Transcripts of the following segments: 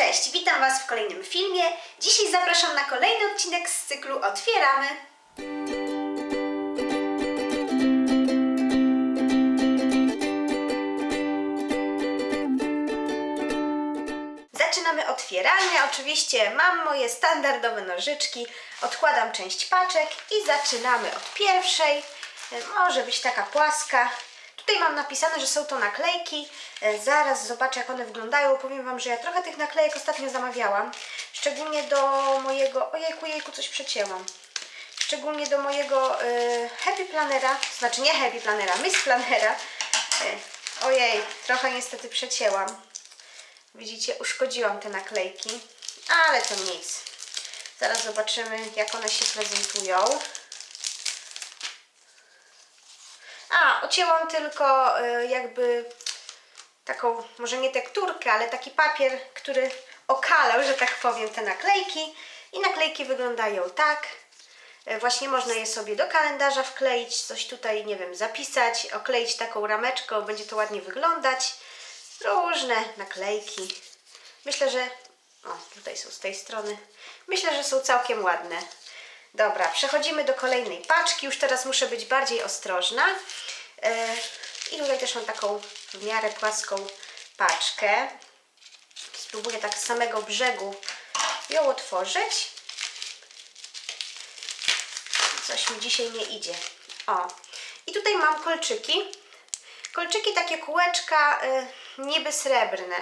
Cześć, witam Was w kolejnym filmie. Dzisiaj zapraszam na kolejny odcinek z cyklu Otwieramy. Zaczynamy otwieranie. Oczywiście mam moje standardowe nożyczki. Odkładam część paczek i zaczynamy od pierwszej. Może być taka płaska. Tutaj mam napisane, że są to naklejki. E, Zaraz zobaczę, jak one wyglądają. Powiem Wam, że ja trochę tych naklejek ostatnio zamawiałam. Szczególnie do mojego... Ojejku, jejku, coś przecięłam. Szczególnie do mojego e, Happy Planera. Znaczy nie Happy Planera, Miss Planera. E, Ojej, trochę niestety przecięłam. Widzicie, uszkodziłam te naklejki, ale to nic. Zaraz zobaczymy, jak one się prezentują. A, ocięłam tylko y, jakby taką, może nie tekturkę, ale taki papier, który okalał, że tak powiem, te naklejki. I naklejki wyglądają tak. Y, Właśnie można je sobie do kalendarza wkleić, coś tutaj, nie wiem, zapisać, okleić taką rameczką, będzie to ładnie wyglądać. Różne naklejki. Myślę, że. O, tutaj są z tej strony. Myślę, że są całkiem ładne. Dobra, przechodzimy do kolejnej paczki. Już teraz muszę być bardziej ostrożna. E, I tutaj też mam taką w miarę płaską paczkę. Spróbuję tak z samego brzegu ją otworzyć. Coś mi dzisiaj nie idzie. O, i tutaj mam kolczyki. Kolczyki takie kółeczka y, niby srebrne.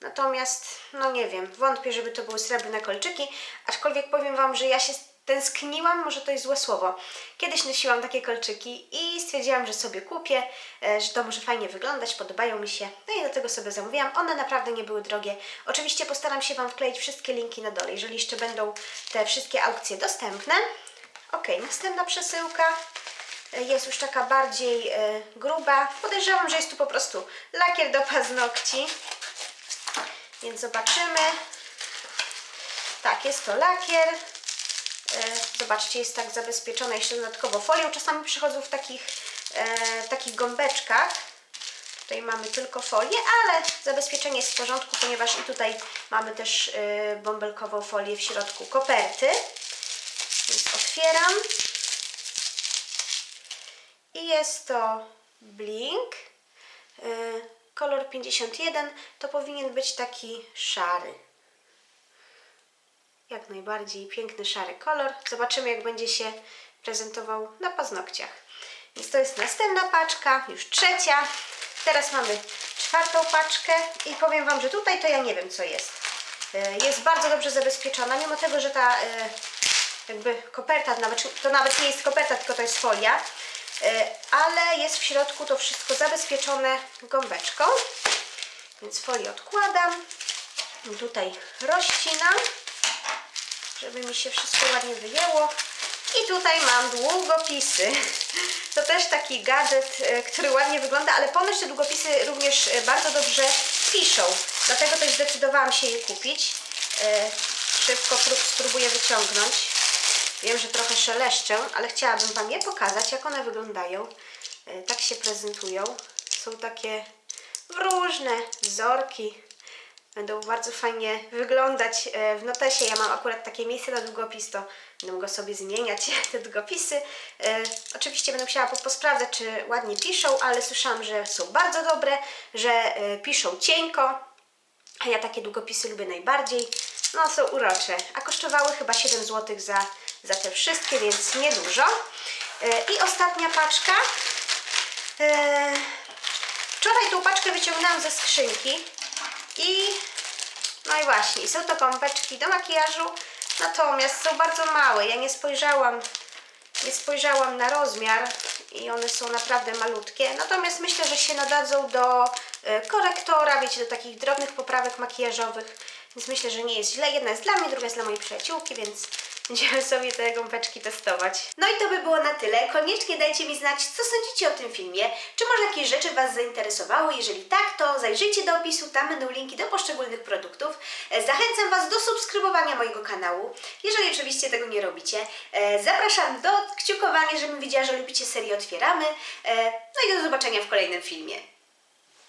Natomiast, no nie wiem, wątpię, żeby to były srebrne kolczyki, aczkolwiek powiem Wam, że ja się tęskniłam, może to jest złe słowo. Kiedyś nosiłam takie kolczyki i stwierdziłam, że sobie kupię, e, że to może fajnie wyglądać, podobają mi się. No i do tego sobie zamówiłam. One naprawdę nie były drogie. Oczywiście postaram się Wam wkleić wszystkie linki na dole, jeżeli jeszcze będą te wszystkie aukcje dostępne. Ok, następna przesyłka jest już taka bardziej e, gruba. Podejrzewam, że jest tu po prostu lakier do paznokci. Więc zobaczymy. Tak, jest to lakier. E, zobaczcie, jest tak zabezpieczone jeszcze dodatkowo folią. Czasami przychodzą w takich, e, takich gąbeczkach. Tutaj mamy tylko folię, ale zabezpieczenie jest w porządku, ponieważ i tutaj mamy też e, bąbelkową folię w środku koperty. Więc otwieram. I jest to Blink. Yy, kolor 51 to powinien być taki szary. Jak najbardziej piękny szary kolor. Zobaczymy jak będzie się prezentował na paznokciach. Więc to jest następna paczka, już trzecia. Teraz mamy czwartą paczkę i powiem Wam, że tutaj to ja nie wiem co jest. Yy, Jest bardzo dobrze zabezpieczona, mimo tego, że ta yy, jakby koperta, to nawet nie jest koperta, tylko to jest folia, E, ale jest w środku to wszystko zabezpieczone gąbeczką, więc folię odkładam, tutaj rozcinam, żeby mi się wszystko ładnie wyjęło i tutaj mam długopisy. To też taki gadżet, e, który ładnie wygląda, ale ponoć długopisy również e, bardzo dobrze piszą, dlatego też zdecydowałam się je kupić. E, Szybko prób- spróbuję wyciągnąć. Wiem, że trochę szeleszczę, ale chciałabym Wam je pokazać, jak one wyglądają. Tak się prezentują. Są takie różne wzorki. Będą bardzo fajnie wyglądać e, w notesie. Ja mam akurat takie miejsce na długopis, to będę mogła sobie zmieniać te długopisy. E, Oczywiście będę musiała po- posprawdzać, czy ładnie piszą, ale słyszałam, że są bardzo dobre, że e, piszą cienko. A ja takie długopisy lubię najbardziej. No, są urocze. A kosztowały chyba 7 zł za, za te wszystkie, więc niedużo. I ostatnia paczka. Wczoraj tą paczkę wyciągnęłam ze skrzynki. I no i właśnie, są to gąbeczki do makijażu. Natomiast są bardzo małe. Ja nie spojrzałam, nie spojrzałam na rozmiar i one są naprawdę malutkie. Natomiast myślę, że się nadadzą do e, korektora, wiecie, do takich drobnych poprawek makijażowych. Więc myślę, że nie jest źle. Jedna jest dla mnie, druga jest dla mojej przyjaciółki, więc będziemy sobie te gąbeczki testować. No i to by było na tyle. Koniecznie dajcie mi znać, co sądzicie o tym filmie. Czy może jakieś rzeczy Was zainteresowały? Jeżeli tak, to zajrzyjcie do opisu, tam będą linki do poszczególnych produktów. E, Zachęcam Was do subskrybowania mojego kanału, jeżeli oczywiście tego nie robicie. E, Zapraszam do kciukowania, żebym wiedziała, że lubicie serię Otwieramy. E, No i do zobaczenia w kolejnym filmie.